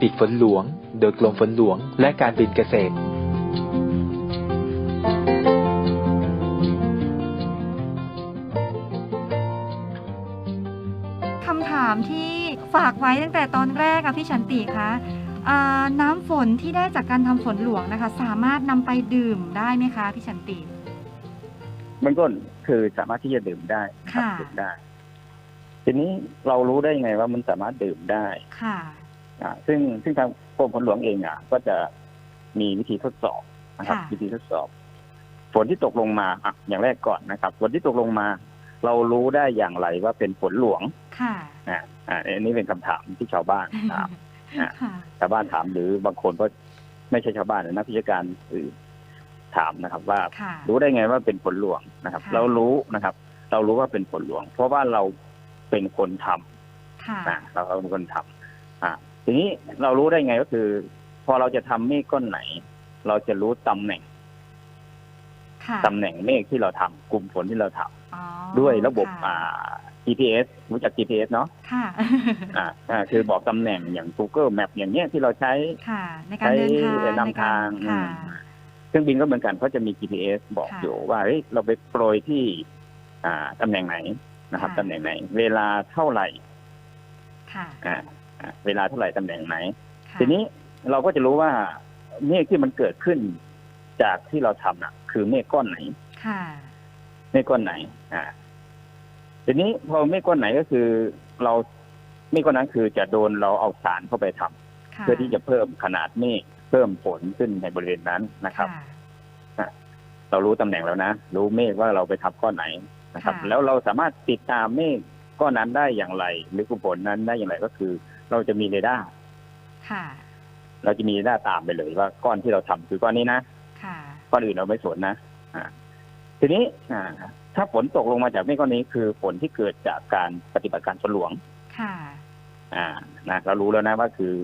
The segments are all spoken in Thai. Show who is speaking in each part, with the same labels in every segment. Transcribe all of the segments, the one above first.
Speaker 1: ปิดฝนหลวง โดยกรมฝนหลวง และการบินเกษตร
Speaker 2: คำถามที่ฝากไว้ตั้งแต่ตอนแรกอะพี่ฉันติคะอ่าน้ำฝนที่ได้จากการทำฝนหลวงนะคะ สามารถนำไปดื่มได้ไหมคะพี่ฉันติ
Speaker 3: มันก็คือสามารถที่จะดื่มได้นะครับ
Speaker 2: ค่ะ
Speaker 3: ดื่มได้ ทีนี้เรารู้ได้ยังไงว่ามันสามารถดื่มได้
Speaker 2: ค่ะ
Speaker 3: อ่าซึ่งซึ่งทางกรมฝนหลวงเองอะ ก็จะมีวิธีทดสอบนะครับ
Speaker 2: ค่ะ
Speaker 3: วิธีทดสอบ ฝนที่ตกลงมาอะอย่างแรกก่อนนะครับ ฝนที่ตกลงมา เรารู้ได้อย่างไรว่าเป็นฝนหลวง
Speaker 2: ค่ะ
Speaker 3: อ่าอ่าอันนี้เป็นคำถามที่ชาวบ้านถาม อะ
Speaker 2: ค่ะ
Speaker 3: ชาวบ้านถามหรือบางคนก็ไม่ใช่ชาวบ้านนะนักวิชาการอื่นถามนะครับ ว่า
Speaker 2: ค่ะ
Speaker 3: รู้ได้ไงว่าเป็นผลหลวงนะครับ
Speaker 2: ค่ะ
Speaker 3: เรารู้นะครับ เรารู้ว่าเป็นผลหลวง เพราะว่าเราเป็นคนทำ
Speaker 2: ค่ะ
Speaker 3: นะเราเป็นคนทำอ่า ทีนี้เรารู้ได้ไงก็คือ พอเราจะทำเมฆก้อนไหน เราจะรู้ตำแหน่ง
Speaker 2: ค่ะ
Speaker 3: ตำแหน่งเมฆที่เราทำกลุ่มฝนที่เราทำ
Speaker 2: อ๋อ
Speaker 3: ด้วยระบบ
Speaker 2: ค่
Speaker 3: อ่า GPS รู้จัก GPS เนาะ
Speaker 2: ค่ะ
Speaker 3: อ่าอ่าคือบอกตำแหน่งอย่าง Google Map อย่างเงี้ยที่เราใช้
Speaker 2: ค่ะในการเดินทาง
Speaker 3: ใช้นำทาง
Speaker 2: ในกรค่ะ
Speaker 3: อืมเครื่องบินก็เหมือนกันเขาจะมี GPS บอก
Speaker 2: ค่ะ
Speaker 3: อยู่ว่าเฮ้ยเราไปโปรยที่ อ่าตำแหน่งไหนนะครับ
Speaker 2: ค่ะ
Speaker 3: ตำแหน่งไหน เวลาเท่าไหร่
Speaker 2: ค่ะ
Speaker 3: อ่าอ่า เวลาเท่าไหร่ตำแหน่งไหน
Speaker 2: ค่ะ
Speaker 3: ทีนี้เราก็จะรู้ว่าเมฆที่มันเกิดขึ้นจากที่เราทำน่ะ คือเมฆก้อนไหน
Speaker 2: ค่ะ
Speaker 3: เมฆก้อนไหน อ่า ทีนี้พอเมฆก้อนไหนก็คือ เราเมฆก้อนนั้นคือจะโดนเราเอาสารเข้าไปทำ
Speaker 2: ค่ะ
Speaker 3: เพื่อที่จะเพิ่มขนาดเมฆเพิ่มฝนขึ้นในบริเวณนั้นนะครับเรารู้ตำแหน่งแล้วนะรู้เมฆว่าเราไปทับก้อนไหนนะครับ
Speaker 2: ค่ะ
Speaker 3: แล้วเราสามารถติดตามเมฆก้อนนั้นได้อย่างไร หรือกลุ่มฝนนั้นได้อย่างไรก็คือ เราจะมีเรดาร์
Speaker 2: ค่ะ
Speaker 3: เราจะมีเรดาร์ตามไปเลยว่าก้อนที่เราทำคือก้อนนี้นะ
Speaker 2: ค่ะ
Speaker 3: ก้อนอื่นเราไม่สนนะอ่าทีนี้อ่าถ้าฝนตกลงมาจากเมฆก้อนนี้คือฝนที่เกิดจากการปฏิบัติการฝนหลวง
Speaker 2: ค่ะ
Speaker 3: อ่านะเรารู้แล้วนะว่าคือ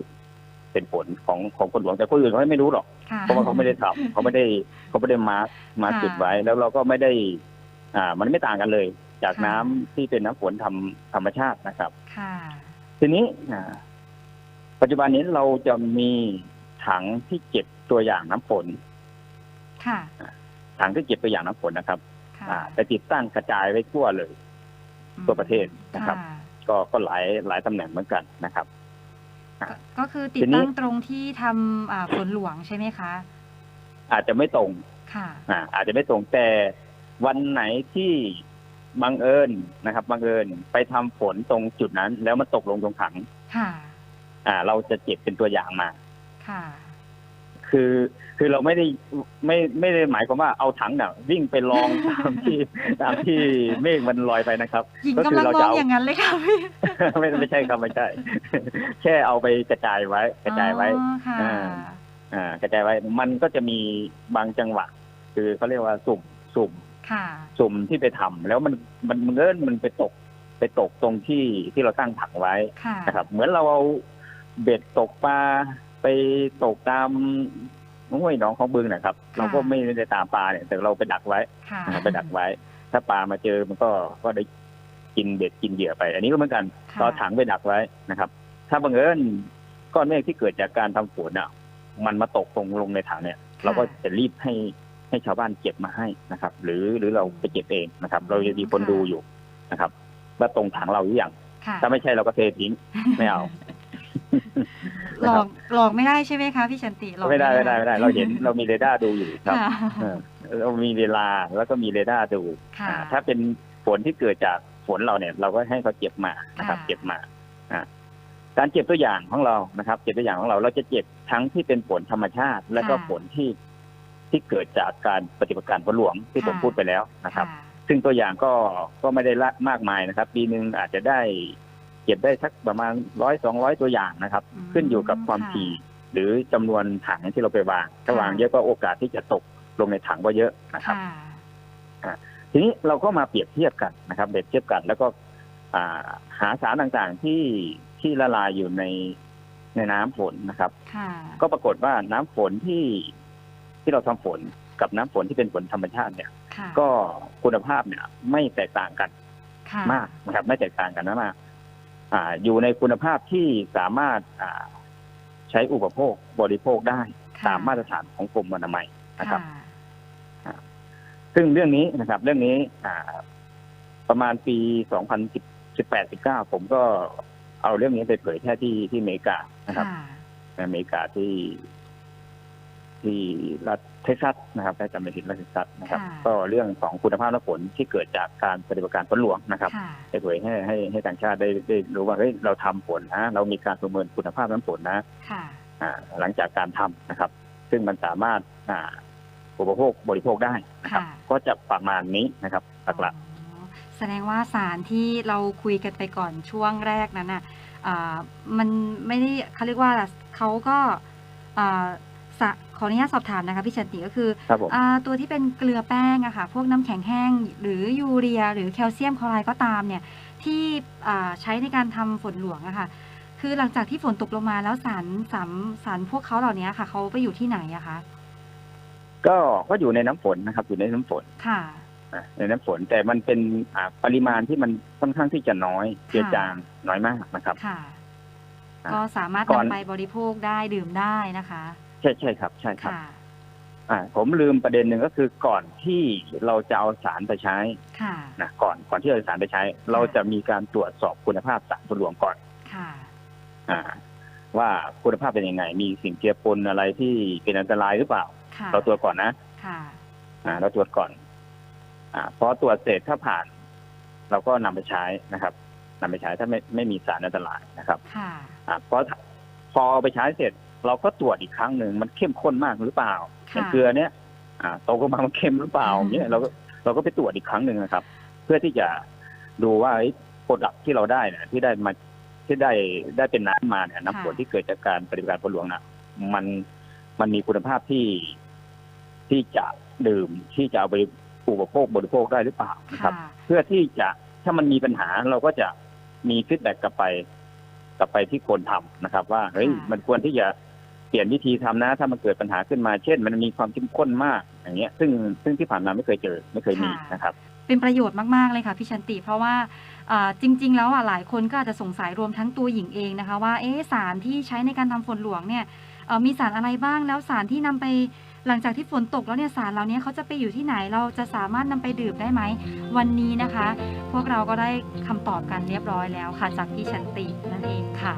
Speaker 3: เป็นผลของของฝนหลวงแต่คนอื่นเขาไม่รู้หรอก
Speaker 2: ค่ะ
Speaker 3: เพราะว่าเขาไม่ได้ทำเขาไม่ได้เขาไม่ได้มาร์คมาร์ค
Speaker 2: ค่ะ
Speaker 3: จุดไว้ แล้วเราก็ไม่ได้ อ่า มันไม่ต่างกันเลย จาก
Speaker 2: ค่ะ
Speaker 3: น้ำที่เป็นน้ำฝนทำธรรมชาตินะครับ
Speaker 2: ค่ะ
Speaker 3: ทีนี้อ่าปัจจุบันนี้เราจะมีถังที่เก็บตัวอย่างน้ำฝน
Speaker 2: ค่ะ
Speaker 3: ถังที่เก็บตัวอย่างน้ำฝนนะครับ
Speaker 2: ค่ะ
Speaker 3: อ่าแต่ติดตั้งกระจายไว้ทั่วเลยทั่วประเทศนะครับ
Speaker 2: ค่ะ
Speaker 3: ก็ก็หลายหลายตำแหน่งเหมือนกันนะครับ
Speaker 2: ก็ก็คือติด
Speaker 3: ทีนี้
Speaker 2: ตั้งตรงที่ทำอ่าฝนหลวงใช่ไหมคะ
Speaker 3: อาจจะไม่ตรง
Speaker 2: ค่ะ
Speaker 3: อ่าอาจจะไม่ตรงแต่วันไหนที่ บังเอิญนะครับบังเอิญไปทำฝนตรงจุดนั้น แล้วมันตกลงตรงถัง
Speaker 2: ค่ะ
Speaker 3: อ่า เราจะเก็บเป็นตัวอย่างมา
Speaker 2: ค่ะ
Speaker 3: คือคือเราไม่ได้ไม่ไม่ได้หมายความว่าเอาถังเนี่ยวิ่งไปลองตามที่ตามที่เมฆมันลอยไปนะครับ
Speaker 2: หญิง
Speaker 3: ก็
Speaker 2: กำ
Speaker 3: คื
Speaker 2: ลัง
Speaker 3: เรา
Speaker 2: มอ
Speaker 3: จะ
Speaker 2: ง
Speaker 3: เอา
Speaker 2: อย่างนั้นเลยค่ะพี่
Speaker 3: ไม่ไม่ใช่ครับไม่ใช่ แค่เอาไปกระจายไว้ กระจายไว้
Speaker 2: อ๋อค่ะ
Speaker 3: อ่าอ่ากระจายไว้ มันก็จะมีบางจังหวะ คือเขาเรียกว่าสุ่มสุ่ม
Speaker 2: ค่ะ
Speaker 3: สุ่มที่ไปทำแล้วมันมันมันเอิ้นมันไปตกไปตกตรงที่ที่เราตั้งถังไว้
Speaker 2: ค่ะ
Speaker 3: นะครับ เหมือนเราเอาเบ็ดตกปลาไปตกตามห้วยหนองของบึงนะครับ เราก็ไม่ได้ตามปลาเนี่ย แต่เราไปดักไว้
Speaker 2: ค่ะ
Speaker 3: นะครับไปดักไว้ ถ้าปลามาเจอมันก็ก็ได้กินเบ็ดกินเหยื่อไป อันนี้ก็เหมือนกัน
Speaker 2: ค่ะ
Speaker 3: เราถังไปดักไว้นะครับ ถ้าบังเอิญก้อนเมฆที่เกิดจากการทำฝนอะ มันมาตกตรงลงในถังเนี่ย เราก็จะรีบให้ ให้ชาวบ้านเก็บมาให้นะครับ หรือหรือเราไปเก็บเองนะครับ เราจะมีคนดูอยู่นะครับ ว่าตรงถังเราหรือยัง
Speaker 2: ค่ะ
Speaker 3: ถ้าไม่ใช่เราก็เททิ้งไม่เอา
Speaker 2: หลอกหลอกไม่ได้ใช่ไหมคะพี่ชันติหลอก
Speaker 3: ไม่ได้ไม่ได้ไม่ได้ เราเห็นเรามีเรดาร์ดูอยู่ครับ
Speaker 2: ค่ะ
Speaker 3: เออเรามีเวลาแล้วก็มีเรดาร์ดู
Speaker 2: ค่ะ
Speaker 3: อ่าถ้าเป็นฝนที่เกิดจากฝนเราเนี่ย เราก็ให้เขาเก็บมานะครับ
Speaker 2: ค่ะ
Speaker 3: เก็บมาอ่าการเก็บตัวอย่างของเรานะครับ เก็บตัวอย่างของเรา เราจะเก็บทั้งที่เป็นฝนธรรมชาติ และก็ฝนที่ ที่เกิดจากการปฏิบัติการฝนหลวงที่ผมพูดไปแล้วนะครับ ซึ่งตัวอย่างก็ก็ไม่ได้ละมากมายนะครับ ปีหนึ่งอาจจะได้เก็บได้สักประมาณร้อยสองร้อยตัวอย่างนะครับ
Speaker 2: อืม
Speaker 3: ขึ้นอยู่กับความ
Speaker 2: ค่ะ
Speaker 3: ถี่หรือจำนวนถังที่เราไปวาง ถ้า
Speaker 2: ค่ะ
Speaker 3: วางเยอะก็โอกาสที่จะตกลงในถังก็เยอะนะครับ
Speaker 2: ค่ะ
Speaker 3: ทีนี้เราก็มาเปรียบเทียบกันนะครับเปรียบเทียบกัน แล้วก็อ่าหาสารต่างๆที่ที่ละลายอยู่ในในน้ำฝนนะครับ
Speaker 2: ค่ะ
Speaker 3: ก็ปรากฏว่าน้ำฝนที่ ที่เราทำฝนกับน้ำฝนที่เป็นฝนธรรมชาติเนี่ย
Speaker 2: ค่ะ
Speaker 3: ก็คุณภาพเนี่ย ไม่แตกต่างกัน
Speaker 2: ค่ะ
Speaker 3: มากนะครับ ไม่แตกต่างกันนะมากอ่า อยู่ในคุณภาพที่สามารถอ่าช้อุปโภคบริโภคได้
Speaker 2: ค่ะ
Speaker 3: ตามมาตรฐานของกรมอนามัยนะครับ
Speaker 2: ค่ะ
Speaker 3: ซึ่งเรื่องนี้นะครับ เรื่องนี้อ่าประมาณปี 2018-19 ผมก็เอาเรื่องนี้ไปเผยแพร่ที่ที่อเมริกานะครับ
Speaker 2: ค่ะ
Speaker 3: ในอเมริกาที่ ที่รัฐเท็กซัสนะครับถ้าจำไม่ผิดรัฐเท็กซัสนะครับ
Speaker 2: ค่ะ
Speaker 3: ก็เรื่องของคุณภาพน้ำฝนที่เกิดจากการปฏิบัติการฝนหลวงนะครับ
Speaker 2: ค่ะ
Speaker 3: ไปเผยให้ให้ให้ต่างชาติได้ได้รู้ว่าเฮ้ยเราทำฝนนะเรามีการประเมินคุณภาพน้ำฝนนะ
Speaker 2: ค่ะ
Speaker 3: อ่าหลังจากการทำนะครับ ซึ่งมันสามารถอ่าอุปโภคบริโภคได้นะครับ
Speaker 2: ค่ะ
Speaker 3: ก็จะประมาณนี้นะครับหลัก
Speaker 2: อ๋อแสดงว่าสารที่เราคุยกันไปก่อนช่วงแรกนั้นน่ะอ่ามันไม่ได้เขาเรียกว่าอะไรเขาก็อ่าสะขออนุญาตสอบถามนะคะพี่ชันติก็คือ
Speaker 3: ๆครับผม
Speaker 2: อ่าตัวที่เป็นเกลือแป้งอะค่ะพวกน้ำแข็งแห้ง หรือยูเรีย หรือแคลเซียมคลอไรด์ก็ตามเนี่ยที่อ่าใช้ในการทำฝนหลวงอะค่ะ คือหลังจากที่ฝนตกลงมาแล้วสารสารสารพวกเขาเหล่านี้ค่ะเขาไปอยู่ที่ไหนอะคะ
Speaker 3: ก็ก็อยู่ในน้ำฝนนะครับอยู่ในน้ำฝน
Speaker 2: ค่ะ
Speaker 3: อะในน้ำฝนแต่มันเป็นอ่าปริมาณที่มันค่อนข้างที่จะน้อยเจือจางน้อยมากนะครับ
Speaker 2: ค่ะ
Speaker 3: อะ
Speaker 2: ก็สามารถ
Speaker 3: ก่อน
Speaker 2: นำไปบริโภคได้ดื่มได้นะคะ
Speaker 3: ใช่ใช่ครับ ใช่ครับ
Speaker 2: ค่ะ
Speaker 3: อ่า ผมลืมประเด็นหนึ่งก็คือก่อนที่เราจะเอาสารไปใช้
Speaker 2: ค่ะ
Speaker 3: นะก่อนก่อนที่เราจะเอาสารไปใช้ เราจะมีการตรวจสอบคุณภาพสารฝนหลวงก่อน
Speaker 2: ค่ะ
Speaker 3: อ่า ว่าคุณภาพเป็นยังไง มีสิ่งเจือปนอะไรที่เป็นอันตรายหรือเปล่า
Speaker 2: ค่ะ
Speaker 3: เราตรวจก่อนนะ
Speaker 2: ค่ะ
Speaker 3: อ่า เราตรวจก่อน อ่าพอตรวจเสร็จถ้าผ่าน เราก็นำไปใช้นะครับนำไปใช้ถ้าไม่ไม่มีสารอันตรายนะครับ
Speaker 2: ค่ะ
Speaker 3: อ่าพอพอเอาไปใช้เสร็จ เราก็ตรวจอีกครั้งหนึ่งมันเข้มข้นมากหรือเปล่าอ
Speaker 2: ค่ะ
Speaker 3: ย่างเกลือเนี้ยอ่าโตขึ้นมามันเค็มหรือเปล่า
Speaker 2: อืม
Speaker 3: เนี่ยเราก็เราก็ไปตรวจอีกครั้งหนึ่งนะครับ เพื่อที่จะดูว่าผลลัพธ์ที่เราได้เนี่ยที่ได้มาที่ได้ได้เป็นน้ำมาเนี่ยน้ำฝนที่เกิดจากการปฏิบัติการฝนหลวงน่ะมันมันมีคุณภาพที่ที่จะดื่มที่จะเอาไปอุปโภคบริโภคได้หรือเปล่านะครับ
Speaker 2: ค่ะ
Speaker 3: เพื่อที่จะถ้ามันมีปัญหาเราก็จะมีฟีดแบ็กกลับไป กลับไปที่คนทำนะครับ ว่าเฮ้ย
Speaker 2: ค่ะ
Speaker 3: มันควรที่จะเปลี่ยนวิธีทำนะ ถ้ามันเกิดปัญหาขึ้นมาเช่น มันมีความเข้มข้นมากอย่างเงี้ย ซึ่งซึ่งที่ผ่านมาไม่เคยเจอไม่เคยมีนะครับ
Speaker 2: เป็นประโยชน์มาก ๆ เลยค่ะพี่ชันติ เพราะว่าอ่าจริง ๆ แล้วอะหลายคนก็อาจจะสงสัยรวมทั้งตัวหญิงเองนะคะว่าเอ๊ะสารที่ใช้ในการทำฝนหลวงเนี่ยเอ่อมีสารอะไรบ้างแล้วสารที่นำไปหลังจากที่ฝนตกแล้วเนี่ยสารเหล่านี้เขาจะไปอยู่ที่ไหนเราจะสามารถนำไปดื่มได้ไหม วันนี้นะคะ พวกเราก็ได้คำตอบกันเรียบร้อยแล้วค่ะ จากพี่ชันตินั่นเองค่ะ